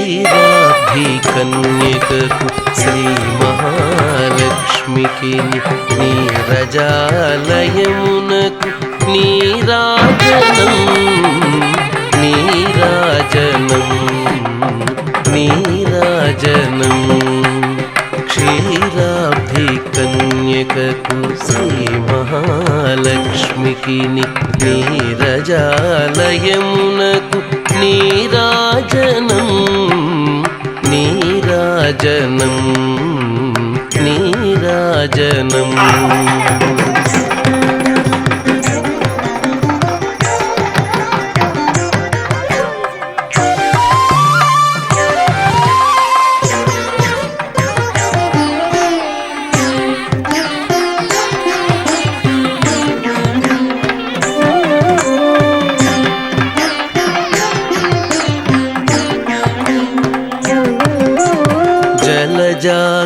క్షీరాబ్ధికన్యకకు శ్రీ మహాలక్ష్మికి నీరజాలయమునకు నీరాజనం నీరాజనం నీరాజనం క్షీరాబ్ధికన్యకకు శ్రీ మహాలక్ష్మికి నీరజాలయమునకు నీరాజనం నీరాజనం నీరాజనం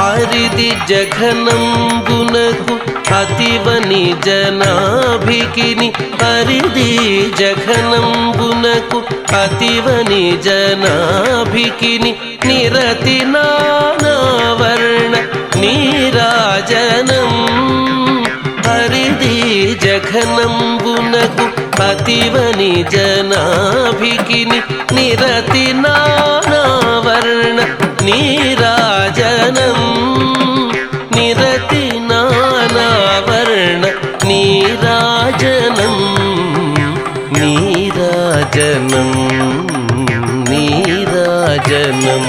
అరిది జఘనంబునకు అతివని జనాభికిని అరిది జఘనంబునకు అతివని జనాభికిని నిరతి నానావర్ణ నీరాజనం. అరిది జఘనంబునకు అతివని జనాభికిని నిరతి నానావర్ణ నీరాజనం. నిరతి నానావర్ణ నీరాజనం. నీరాజనం నీరాజనం.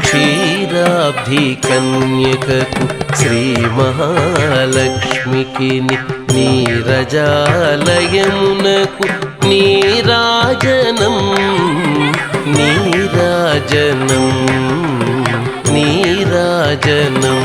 క్షీరాబ్ధి కన్యకకు శ్రీ మహాలక్ష్మికిని నీరజాలయమునకు నీరాజనం నీరాజనం నీరాజనం